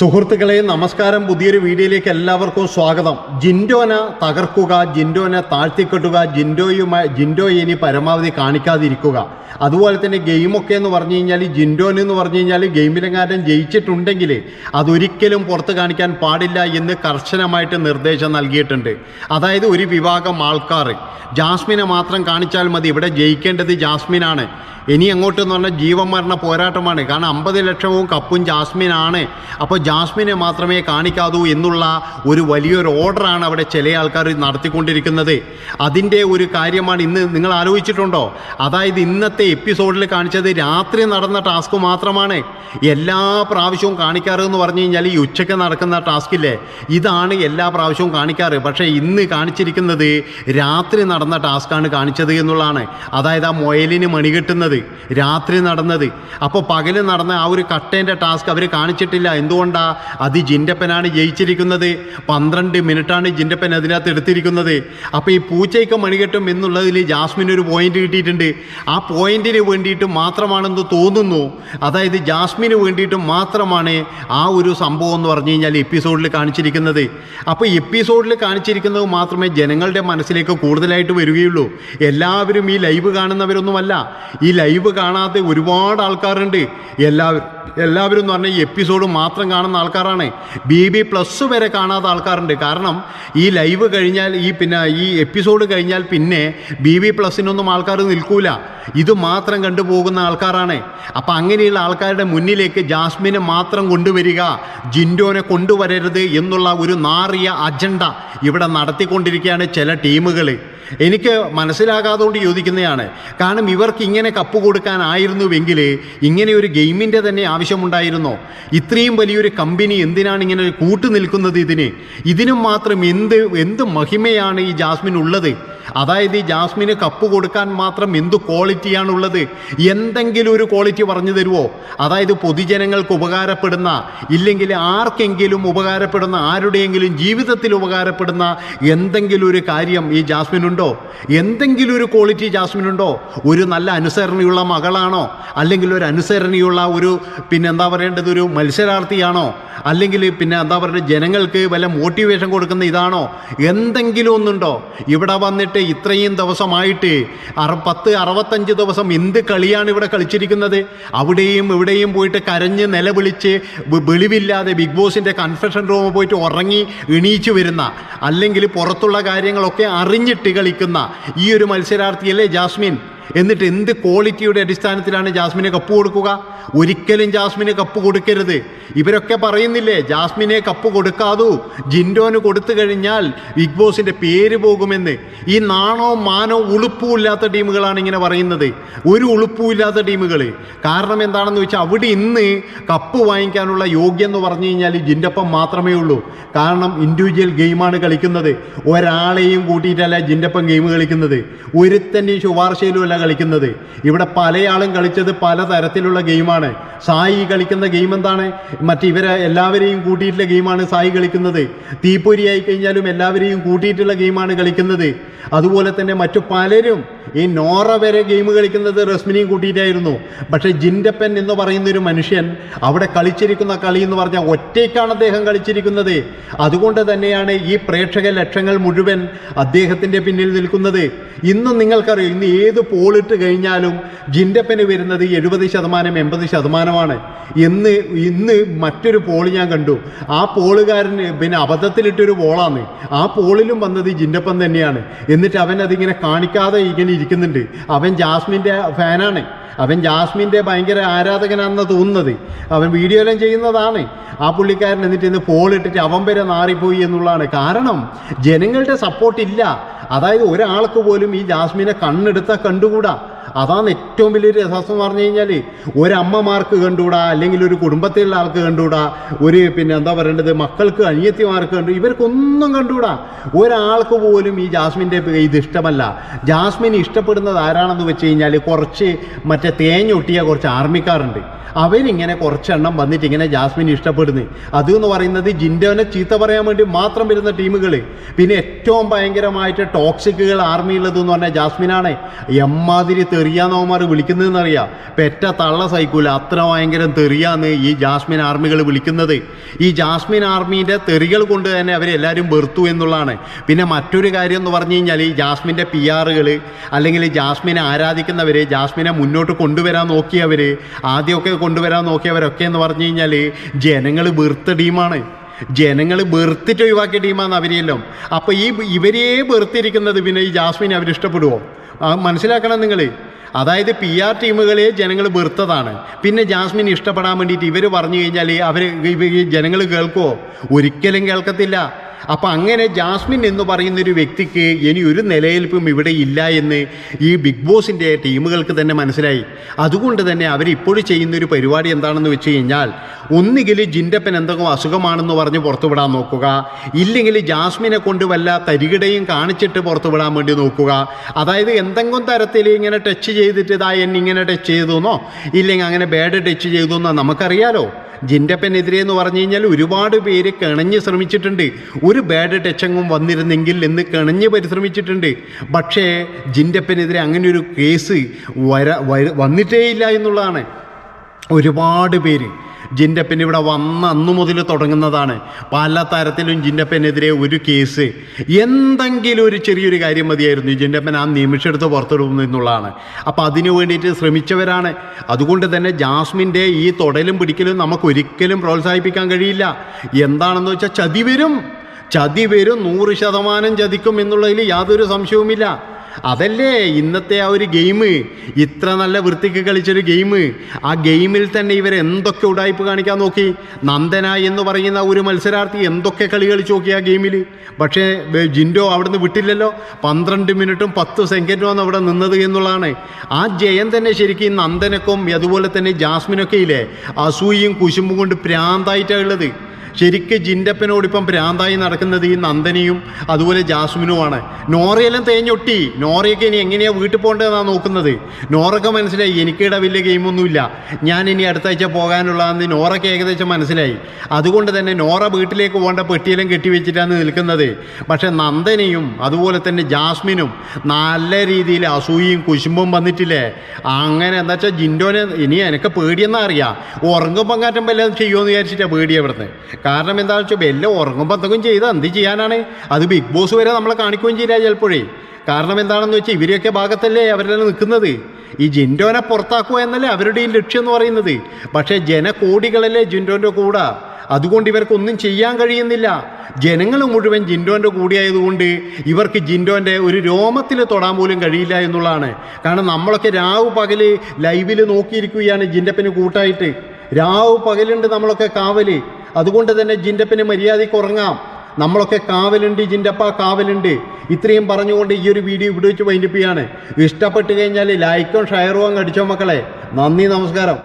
സുഹൃത്തുക്കളെ നമസ്കാരം. പുതിയൊരു വീഡിയോയിലേക്ക് എല്ലാവർക്കും സ്വാഗതം. ജിൻഡോനെ തകർക്കുക ജിൻഡോനെ താഴ്ത്തിക്കെട്ടുക ജിൻഡോയുമായി ജിൻഡോ ഇനി പരമാവധി കാണിക്കാതിരിക്കുക. അതുപോലെ തന്നെ ഗെയിമൊക്കെ എന്ന് പറഞ്ഞു കഴിഞ്ഞാൽ ജിൻഡോൻ എന്ന് പറഞ്ഞു കഴിഞ്ഞാൽ ഗെയിമിലെങ്ങാനും ജയിച്ചിട്ടുണ്ടെങ്കിൽ അതൊരിക്കലും പുറത്ത് കാണിക്കാൻ പാടില്ല എന്ന് കർശനമായിട്ട് നിർദ്ദേശം നൽകിയിട്ടുണ്ട്. അതായത് ഒരു വിഭാഗം ആൾക്കാർ ജാസ്മിനെ മാത്രം കാണിച്ചാൽ മതി. ഇവിടെ ജയിക്കേണ്ടത് ജാസ്മിനാണ്. ഇനി അങ്ങോട്ടെന്ന് പറഞ്ഞാൽ ജീവൻ മരണ പോരാട്ടമാണ്. കാരണം അമ്പത് ലക്ഷവും കപ്പും ജാസ്മിനാണ്. അപ്പോൾ ജാസ്മിനെ മാത്രമേ കാണിക്കാവൂ എന്നുള്ള ഒരു വലിയൊരു ഓർഡറാണ് അവിടെ ചില ആൾക്കാർ നടത്തിക്കൊണ്ടിരിക്കുന്നത്. അതിന്റെ ഒരു കാര്യമാണ് ഇന്ന് നിങ്ങൾ ആലോചിച്ചിട്ടുണ്ടോ? അതായത് ഇന്നത്തെ എപ്പിസോഡിൽ കാണിച്ചത് രാത്രി നടന്ന ടാസ്ക് മാത്രമാണ്. എല്ലാ പ്രാവശ്യവും കാണിക്കാറ് എന്ന് പറഞ്ഞു കഴിഞ്ഞാൽ ഈ ഉച്ചയ്ക്ക് നടക്കുന്ന ടാസ്കില്ലേ ഇതാണ് എല്ലാ പ്രാവശ്യവും കാണിക്കാറ്. പക്ഷേ ഇന്ന് കാണിച്ചിരിക്കുന്നത് രാത്രി നടന്ന ടാസ്ക്കാണ് കാണിച്ചത് എന്നുള്ളതാണ്. അതായത് ആ മൊയലിന് മണി കെട്ടുന്നത് രാത്രി നടന്നത്. അപ്പോൾ പകൽ നടന്ന ആ ഒരു കട്ടേന്റെ ടാസ്ക് അവർ കാണിച്ചിട്ടില്ല. എന്തുകൊണ്ടാ? അത് ജിന്റപ്പനാണ് ജയിച്ചിരിക്കുന്നത്. പന്ത്രണ്ട് മിനിറ്റാണ് ജിന്റപ്പൻ അതിനകത്ത് എടുത്തിരിക്കുന്നത്. അപ്പോൾ ഈ പൂച്ചയ്ക്ക് മണികെട്ടും എന്നുള്ളതിൽ ജാസ്മിൻ ഒരു പോയിന്റ് കിട്ടിയിട്ടുണ്ട്. ആ പോയിന്റിന് വേണ്ടിയിട്ട് മാത്രമാണെന്ന് തോന്നുന്നു. അതായത് ജാസ്മിന് വേണ്ടിയിട്ട് മാത്രമാണ് ആ ഒരു സംഭവം എന്ന് പറഞ്ഞു കഴിഞ്ഞാൽ എപ്പിസോഡിൽ കാണിച്ചിരിക്കുന്നത്. അപ്പോൾ എപ്പിസോഡിൽ കാണിച്ചിരിക്കുന്നത് മാത്രമേ ജനങ്ങളുടെ മനസ്സിലേക്ക് കൂടുതലായിട്ട് വരികയുള്ളൂ. എല്ലാവരും ഈ ലൈവ് കാണുന്നവരൊന്നുമല്ല. ഈ ലൈവ് കാണാത്ത ഒരുപാട് ആൾക്കാരുണ്ട്. എല്ലാവരും എല്ലാവരും എന്ന് പറഞ്ഞാൽ ഈ എപ്പിസോഡ് മാത്രം കാണുന്ന ആൾക്കാരാണ്. ബി ബി പ്ലസ് വരെ കാണാത്ത ആൾക്കാരുണ്ട്. കാരണം ഈ ലൈവ് കഴിഞ്ഞാൽ ഈ പിന്നെ ഈ എപ്പിസോഡ് കഴിഞ്ഞാൽ പിന്നെ ബി ബി പ്ലസിനൊന്നും ആൾക്കാർ നിൽക്കൂല. ഇത് മാത്രം കണ്ടുപോകുന്ന ആൾക്കാരാണ്. അപ്പം അങ്ങനെയുള്ള ആൾക്കാരുടെ മുന്നിലേക്ക് ജാസ്മിനെ മാത്രം കൊണ്ടുവരിക ജിൻഡോനെ കൊണ്ടുവരരുത് എന്നുള്ള ഒരു നാറിയ അജണ്ട ഇവിടെ നടത്തിക്കൊണ്ടിരിക്കുകയാണ് ചില ടീമുകൾ എനിക്ക് മനസ്സിലാകാതുകൊണ്ട് ചോദിക്കുന്നതാണ്. കാരണം ഇവർക്ക് ഇങ്ങനെ കപ്പ് കൊടുക്കാനായിരുന്നുവെങ്കിൽ ഇങ്ങനെ ഒരു ഗെയിമിന്റെ തന്നെ ആവശ്യമുണ്ടായിരുന്നോ? ഇത്രയും വലിയൊരു കമ്പനി എന്തിനാണ് ഇങ്ങനെ കൂട്ടു നിൽക്കുന്നത് ഇതിന്? ഇതിനും മാത്രം എന്ത് എന്ത് മഹിമയാണ് ഈ ജാസ്മിൻ ഉള്ളത് അതായത് ഈ ജാസ്മിന് കപ്പ് കൊടുക്കാൻ മാത്രം എന്ത് ക്വാളിറ്റിയാണുള്ളത്? എന്തെങ്കിലും ഒരു ക്വാളിറ്റി പറഞ്ഞു തരുമോ അതായത് പൊതുജനങ്ങൾക്ക് ഉപകാരപ്പെടുന്ന ഇല്ലെങ്കിൽ ആർക്കെങ്കിലും ഉപകാരപ്പെടുന്ന ആരുടെയെങ്കിലും ജീവിതത്തിൽ ഉപകാരപ്പെടുന്ന എന്തെങ്കിലും ഒരു കാര്യം ഈ ജാസ്മിനുണ്ടോ? എന്തെങ്കിലും ഒരു ക്വാളിറ്റി ജാസ്മിനുണ്ടോ? ഒരു നല്ല അനുസരണയുള്ള മകളാണോ? അല്ലെങ്കിൽ ഒരു അനുസരണയുള്ള ഒരു പിന്നെന്താ പറയേണ്ടത് ഒരു മത്സരാർത്ഥിയാണോ? അല്ലെങ്കിൽ പിന്നെ എന്താ പറയുക ജനങ്ങൾക്ക് വല്ല മോട്ടിവേഷൻ കൊടുക്കുന്ന ഇതാണോ? എന്തെങ്കിലും ഒന്നുണ്ടോ? ഇവിടെ വന്നിട്ട് ഇത്രയും ദിവസമായിട്ട് അറ പത്ത് അറുപത്തഞ്ച് ദിവസം എന്ത് കളിയാണ് ഇവിടെ കളിച്ചിരിക്കുന്നത്? അവിടെയും ഇവിടെയും പോയിട്ട് കരഞ്ഞ് നിലവിളിച്ച് വിളിവില്ലാതെ ബിഗ് ബോസിന്റെ കൺഫെഷൻ റൂമിൽ പോയിട്ട് ഉറങ്ങി എണീച്ചു വരുന്ന അല്ലെങ്കിൽ പുറത്തുള്ള കാര്യങ്ങളൊക്കെ അറിഞ്ഞിട്ട് കളിക്കുന്ന ഈ ഒരു മത്സരാർത്ഥിയല്ലേ ജാസ്മിൻ? എന്നിട്ട് എന്ത് ക്വാളിറ്റിയുടെ അടിസ്ഥാനത്തിലാണ് ജാസ്മിന് കപ്പ് കൊടുക്കുക? ഒരിക്കലും ജാസ്മിന് കപ്പ് കൊടുക്കരുത്. ഇവരൊക്കെ പറയുന്നില്ലേ ജാസ്മിനെ കപ്പ് കൊടുക്കാതു. ജിൻഡോന് കൊടുത്തു കഴിഞ്ഞാൽ ബിഗ് ബോസിന്റെ പേര് പോകുമെന്ന്. ഈ നാണോ മാനോ ഉളുപ്പും ഇല്ലാത്ത ടീമുകളാണ് ഇങ്ങനെ പറയുന്നത്. ഒരു ഉളുപ്പും ഇല്ലാത്ത ടീമുകൾ കാരണം എന്താണെന്ന് വെച്ചാൽ അവിടെ ഇന്ന് കപ്പ് വാങ്ങിക്കാനുള്ള യോഗ്യം എന്ന് പറഞ്ഞു കഴിഞ്ഞാൽ ജിന്റപ്പം മാത്രമേ ഉള്ളൂ. കാരണം ഇൻഡിവിജ്വൽ ഗെയിമാണ് കളിക്കുന്നത്. ഒരാളെയും കൂട്ടിയിട്ടല്ല ജിന്റപ്പം ഗെയിം കളിക്കുന്നത്. ഒരുത്തന്റെയും ശുപാർശയിലുമല്ല കളിക്കുന്നത്. ഇവിടെ പലയാളും കളിച്ചത് പലതരത്തിലുള്ള ഗെയിമാണ്. സായി കളിക്കുന്ന ഗെയിം എന്താണ്? മറ്റിവരെ എല്ലാവരെയും കൂട്ടിയിട്ടുള്ള ഗെയിമാണ് സായി കളിക്കുന്നത്. തീപ്പൊരി ആയി കഴിഞ്ഞാലും എല്ലാവരെയും കൂട്ടിയിട്ടുള്ള ഗെയിമാണ് കളിക്കുന്നത്. അതുപോലെ തന്നെ മറ്റു പലരും ഈ നോറ വരെ ഗെയിം കളിക്കുന്നത് റസ്മിനെയും കൂട്ടിയിട്ടായിരുന്നു. പക്ഷേ ജിൻഡപ്പൻ എന്ന് പറയുന്ന ഒരു മനുഷ്യൻ അവിടെ കളിച്ചിരിക്കുന്ന കളി എന്ന് പറഞ്ഞാൽ ഒറ്റയ്ക്കാണ് അദ്ദേഹം കളിച്ചിരിക്കുന്നത്. അതുകൊണ്ട് തന്നെയാണ് ഈ പ്രേക്ഷക ലക്ഷങ്ങൾ മുഴുവൻ അദ്ദേഹത്തിന്റെ പിന്നിൽ നിൽക്കുന്നത്. ഇന്നും നിങ്ങൾക്കറിയാം ഇന്ന് ഏത് പോളിട്ട് കഴിഞ്ഞാലും ജിൻഡപ്പന് വരുന്നത് എഴുപത് ശതമാനം എൺപത് ശതമാനമാണ്. എന്ന് ഇന്ന് മറ്റൊരു പോൾ ഞാൻ കണ്ടു. ആ പോളുകാരന് പിന്നെ അബദ്ധത്തിലിട്ടൊരു പോളാണ് ആ പോളിലും വന്നത് ജിൻഡപ്പൻ തന്നെയാണ്. എന്നിട്ട് അവൻ അതിങ്ങനെ കാണിക്കാതെ ഇങ്ങനെ ഇരിക്കുന്നുണ്ട്. അവൻ ജാസ്മിന്റെ ഫാനാണ്. അവൻ ജാസ്മിന്റെ ഭയങ്കര ആരാധകനാണെന്ന് തോന്നുന്നത്. അവൻ വീഡിയോ എല്ലാം ചെയ്യുന്നതാണ്. ആ പുള്ളിക്കാരൻ എന്നിട്ട് ഇന്ന് പോളിട്ടിട്ട് അവൻ വരെ നാറിപ്പോയി എന്നുള്ളതാണ്. കാരണം ജനങ്ങളുടെ സപ്പോർട്ട് ഇല്ല. അതായത് ഒരാൾക്ക് പോലും ഈ ജാസ്മിനെ കണ്ണെടുത്താൽ കണ്ടുകൂടാ. അതാണ് ഏറ്റവും വലിയൊരു രസം പറഞ്ഞു കഴിഞ്ഞാൽ ഒരമ്മമാർക്ക് കണ്ടുകൂടാ അല്ലെങ്കിൽ ഒരു കുടുംബത്തിലുള്ള ആൾക്ക് കണ്ടുകൂടാ ഒരു പിന്നെ എന്താ പറയേണ്ടത് മക്കൾക്ക് അനിയത്തിമാർക്ക് കണ്ടു ഇവർക്കൊന്നും കണ്ടുകൂടാ. ഒരാൾക്ക് പോലും ഈ ജാസ്മിന്റെ ഇത് ഇഷ്ടമല്ല. ജാസ്മിൻ ഇഷ്ടപ്പെടുന്നത് ആരാണെന്ന് വെച്ച് കഴിഞ്ഞാൽ കുറച്ച് മറ്റേ തേഞ്ഞൊട്ടിയ കുറച്ച് ആർമിക്കാരുണ്ട്. അവരിങ്ങനെ കുറച്ചെണ്ണം വന്നിട്ട് ഇങ്ങനെ ജാസ്മിൻ ഇഷ്ടപ്പെടുന്നു. അത് എന്ന് പറയുന്നത് ജിൻഡോനെ ചീത്ത പറയാൻ വേണ്ടി മാത്രം വരുന്ന ടീമുകൾ പിന്നെ ഏറ്റവും ഭയങ്കരമായിട്ട് ടോക്സിക്കുകൾ ആർമിയുള്ളത് എന്ന് പറഞ്ഞാൽ ജാസ്മിനാണ്. എമ്മാതിരി തെറിയാന്നവന്മാർ വിളിക്കുന്നതെന്നറിയാം. പെറ്റ തള്ള സൈക്കൂല അത്ര ഭയങ്കരം തെറിയാന്ന് ഈ ജാസ്മിൻ ആർമികൾ വിളിക്കുന്നത്. ഈ ജാസ്മിൻ ആർമീന്റെ തെറികൾ കൊണ്ട് തന്നെ അവരെല്ലാവരും വെറുത്തു എന്നുള്ളതാണ്. പിന്നെ മറ്റൊരു കാര്യം എന്ന് പറഞ്ഞു കഴിഞ്ഞാൽ ഈ ജാസ്മിന്റെ പി ആറുകൾ അല്ലെങ്കിൽ ജാസ്മിനെ ആരാധിക്കുന്നവർ ജാസ്മിനെ മുന്നോട്ട് കൊണ്ടുവരാൻ നോക്കിയവർ ആദ്യമൊക്കെ കൊണ്ടുവരാൻ നോക്കിയവരൊക്കെ എന്ന് പറഞ്ഞു കഴിഞ്ഞാൽ ജനങ്ങൾ വെറുത്ത ടീമാണ്. ജനങ്ങൾ വെറുത്തിട്ട് ഒഴിവാക്കിയ ടീമാണ് അവരെയെല്ലാം. അപ്പോൾ ഈ ഇവരെ വെറുത്തിരിക്കുന്നത് പിന്നെ ഈ ജാസ്മിനെ അവരിഷ്ടപ്പെടുമോ മനസ്സിലാക്കണം നിങ്ങൾ അതായത് പി ആർ ടീമുകളെ ജനങ്ങൾ വെറുത്തതാണ്. പിന്നെ ജാസ്മിൻ ഇഷ്ടപ്പെടാൻ വേണ്ടിയിട്ട് ഇവർ പറഞ്ഞു കഴിഞ്ഞാൽ അവർ ജനങ്ങൾ കേൾക്കുമോ ഒരിക്കലും കേൾക്കത്തില്ല. അപ്പം അങ്ങനെ ജാസ്മിൻ എന്ന് പറയുന്നൊരു വ്യക്തിക്ക് ഇനി ഒരു നിലനിൽപ്പും ഇവിടെ ഇല്ല എന്ന് ഈ ബിഗ് ബോസിന്റെ ടീമുകൾക്ക് തന്നെ മനസ്സിലായി. അതുകൊണ്ട് തന്നെ അവർ ചെയ്യുന്നൊരു പരിപാടി എന്താണെന്ന് വെച്ച് കഴിഞ്ഞാൽ ഒന്നുകിൽ ജിൻഡപ്പൻ എന്തെങ്കിലും അസുഖമാണെന്ന് പറഞ്ഞ് പുറത്തുവിടാൻ നോക്കുക. ഇല്ലെങ്കിൽ ജാസ്മിനെ കൊണ്ട് വല്ല തരികിടയും കാണിച്ചിട്ട് പുറത്തുവിടാൻ വേണ്ടി നോക്കുക. അതായത് എന്തെങ്കിലും തരത്തിൽ ഇങ്ങനെ ടച്ച് ചെയ്തിട്ട് ഇതാ ഇങ്ങനെ ടച്ച് ചെയ്തു എന്നോ? ഇല്ലെങ്കിൽ അങ്ങനെ ബാഡ് ടച്ച് ചെയ്തു എന്നോ നമുക്കറിയാലോ. ജിൻഡപ്പനെതിരെ എന്ന് പറഞ്ഞു കഴിഞ്ഞാൽ ഒരുപാട് പേര് കിണഞ്ഞ് ശ്രമിച്ചിട്ടുണ്ട്. ഒരു ബാഡ് ടച്ചങ്ങും വന്നിരുന്നെങ്കിൽ എന്ന് കിണഞ്ഞ് പരിശ്രമിച്ചിട്ടുണ്ട്. പക്ഷേ ജിന്റപ്പനെതിരെ അങ്ങനെ ഒരു കേസ് വര- വന്നിട്ടേ ഇല്ല എന്നുള്ളതാണ്. ഒരുപാട് പേര്. ജിൻഡപ്പൻ ഇവിടെ വന്ന അന്നു മുതൽ തുടങ്ങുന്നതാണ്. പല തരത്തിലും ജിന്റപ്പനെതിരെ ഒരു കേസ്. എന്തെങ്കിലും ഒരു ചെറിയൊരു കാര്യം മതിയായിരുന്നു. ജിന്റപ്പൻ ആ നിമിഷമെടുത്ത് പുറത്തിടുന്നു എന്നുള്ളതാണ്. അപ്പോൾ അതിനു വേണ്ടിയിട്ട് ശ്രമിച്ചവരാണ്. അതുകൊണ്ട് തന്നെ ജാസ്മിന്റെ ഈ തൊടലും പിടിക്കലും നമുക്ക് ഒരിക്കലും പ്രോത്സാഹിപ്പിക്കാൻ കഴിയില്ല. എന്താണെന്ന് വെച്ചാൽ ചതി വരും. ചതി വരും. നൂറ് ശതമാനം ചതിക്കും എന്നുള്ളതിൽ യാതൊരു സംശയവുമില്ല. അതല്ലേ ഇന്നത്തെ ആ ഒരു ഗെയിം ഇത്ര നല്ല വൃത്തിക്ക് കളിച്ചൊരു ഗെയിം ആ ഗെയിമിൽ തന്നെ ഇവർ എന്തൊക്കെ ഉടായ്പ് കാണിക്കാൻ നോക്കി? നന്ദന എന്ന് പറയുന്ന ഒരു മത്സരാർത്ഥി എന്തൊക്കെ കളി കളിച്ചു നോക്കി ആ ഗെയിമിൽ പക്ഷേ ജിൻഡോ അവിടുന്ന് വിട്ടില്ലല്ലോ. പന്ത്രണ്ട് മിനിറ്റും പത്ത് സെക്കൻഡുമാണ് അവിടെ നിന്നത് എന്നുള്ളതാണ്. ആ ജയം തന്നെ ശരിക്കും നന്ദനക്കും അതുപോലെ തന്നെ ജാസ്മിനൊക്കെ ഇല്ലേ? അസൂയും കുശുമ്പും കൊണ്ട് പ്രാന്തായിട്ടാണ് ഉള്ളത്. ശരിക്ക് ജിൻഡപ്പനോട് ഇപ്പം ഭ്രാന്തായി നടക്കുന്നത് ഈ നന്ദനിയും അതുപോലെ ജാസ്മിനുമാണ്. നോറയെല്ലാം തേഞ്ഞൊട്ടി. നോറയൊക്കെ ഇനി എങ്ങനെയാണ് വീട്ടിൽ പോകേണ്ടതെന്നാണ് നോക്കുന്നത്? നോറൊക്കെ മനസ്സിലായി. എനിക്കിട വലിയ ഗെയിമൊന്നുമില്ല. ഞാൻ ഇനി അടുത്താഴ്ച പോകാനുള്ളതെന്ന് നോറൊക്കെ ഏകദേശം മനസ്സിലായി. അതുകൊണ്ട് തന്നെ നോറ വീട്ടിലേക്ക് പോകേണ്ട പെട്ടിയെല്ലാം കെട്ടിവെച്ചിട്ടാണ് നിൽക്കുന്നത്. പക്ഷേ നന്ദനയും അതുപോലെ തന്നെ ജാസ്മിനും നല്ല രീതിയിൽ അസൂയയും കുശുമ്പും വന്നിട്ടില്ലേ? അങ്ങനെ എന്താ വെച്ചാൽ ജിൻഡോനെ ഇനി എനിക്ക് പേടിയെന്നാ അറിയാം. ഉറങ്ങുമ്പം കാറ്റുമ്പോൾ എല്ലാം ചെയ്യുമെന്ന് വിചാരിച്ചിട്ടാണ് പേടി അവിടുന്ന്. കാരണം എന്താണെന്ന് വെച്ചാൽ എല്ലാം ഉറങ്ങുമ്പോൾ എന്തെങ്കിലും ചെയ്ത് എന്ത് ചെയ്യാനാണ്? അത് ബിഗ് ബോസ് വരെ നമ്മളെ കാണിക്കുകയും ചെയ്യില്ല ചിലപ്പോഴേ. കാരണം എന്താണെന്ന് വെച്ചാൽ ഇവരെയൊക്കെ ഭാഗത്തല്ലേ അവരെല്ലാം നിൽക്കുന്നത്. ഈ ജിൻഡോനെ പുറത്താക്കുക എന്നല്ലേ അവരുടെ ഈ ലക്ഷ്യം എന്ന് പറയുന്നത്. പക്ഷേ ജനകോടികളല്ലേ ജിൻഡോന്റെ കൂടെ. അതുകൊണ്ട് ഇവർക്കൊന്നും ചെയ്യാൻ കഴിയുന്നില്ല. ജനങ്ങൾ മുഴുവൻ ജിൻഡോന്റെ കൂടിയായതുകൊണ്ട് ഇവർക്ക് ജിൻഡോന്റെ ഒരു രോമത്തിൽ തൊടാൻ പോലും കഴിയില്ല എന്നുള്ളതാണ്. കാരണം നമ്മളൊക്കെ രാവ് പകൽ ലൈവിൽ നോക്കിയിരിക്കുകയാണ് ജിൻഡപ്പിന് കൂട്ടായിട്ട്. രാവ് പകലുണ്ട് നമ്മളൊക്കെ കാവൽ. അതുകൊണ്ട് തന്നെ ജിന്റപ്പന് മര്യാദയ്ക്ക് ഉറങ്ങാം. നമ്മളൊക്കെ കാവലുണ്ട് ജിന്റപ്പ കാവലുണ്ട്. ഇത്രയും പറഞ്ഞുകൊണ്ട് ഈ ഒരു വീഡിയോ ഇവിടെ വെച്ച് വൈൻഡപ്പ് ചെയ്യാണ്. ഇഷ്ടപ്പെട്ട് കഴിഞ്ഞാൽ ലൈക്കും ഷെയറും അങ്ങ് അടിച്ചോ മക്കളെ. നന്ദി നമസ്കാരം.